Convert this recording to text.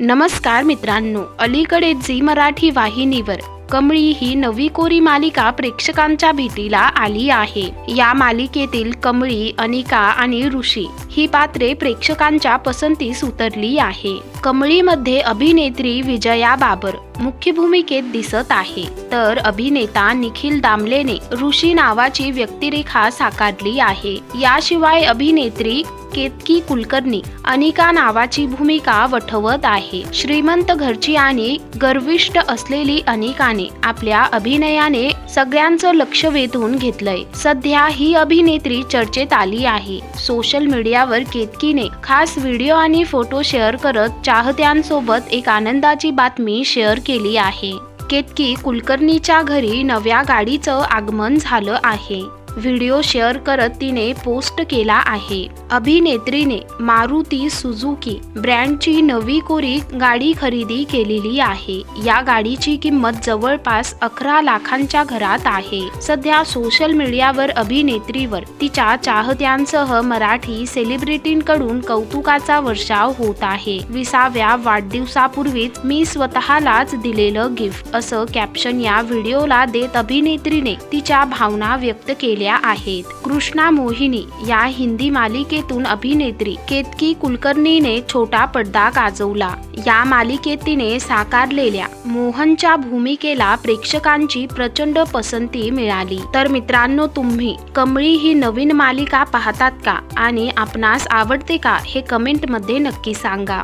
नमस्कार मित्रांनो अलीकडे झी मराठी वाहिनीवर कमळी ही नवी कोरी मालिका प्रेक्षकांच्या भेटीला आली आहे. या मालिकेतील कमळी अनिका आणि ऋषी ही पात्रे प्रेक्षकांच्या पसंतीस उतरली आहे. कमळीमध्ये अभिनेत्री विजया बाबर मुख्य भूमिकेत दिसत आहे. तर अभिनेता निखिल दामलेने ऋषी नावाची व्यक्तिरेखा साकारली आहे. याशिवाय अभिनेत्री केतकी कुलकर्णी अनिका नावाची भूमिका वठवत आहे. श्रीमंत घरची आणि गर्विष्ट असलेली अनिकाने आपल्या अभिनयाने सगळ्यांचं लक्ष वेधून घेतलंय. सध्या ही अभिनेत्री चर्चेत आली आहे. सोशल मीडियावर केतकीने खास व्हिडिओ आणि फोटो शेअर करत चाहत्यांसोबत एक आनंदाची बातमी शेअर केली आहे. केतकी कुलकर्णीच्या घरी नव्या गाडीचं आगमन झालं आहे. व्हिडिओ शेअर करत तिने पोस्ट केला आहे. अभिनेत्रीने मारुती सुझुकी ब्रँडची नवी कोरी गाडी खरेदी केलेली आहे. या गाडीची किंमत जवळपास अकरा लाखांच्या घरात आहे. सध्या सोशल मीडियावर अभिनेत्रीवर तिच्या चाहत्यांसह मराठी सेलिब्रिटींकडून कौतुकाचा वर्षाव होत आहे. विसाव्या वाढदिवसापूर्वीच मी स्वतःलाच दिलेलं गिफ्ट असं कॅप्शन या व्हिडिओला देत अभिनेत्रीने तिच्या भावना व्यक्त केल्या आहेत. कृष्णा मोहिनी या हिंदी मालिकेतून अभिनेत्री केतकी कुलकर्णीने छोटा पडदा गाजवला. या मालिकेत तिने साकारलेल्या मोहनच्या भूमिकेला प्रेक्षकांची प्रचंड पसंती मिळाली. तर मित्रांनो तुम्ही कमळी ही नवीन मालिका पाहतात का? आणि आपणास आवडते का? हे कमेंटमध्ये नक्की सांगा.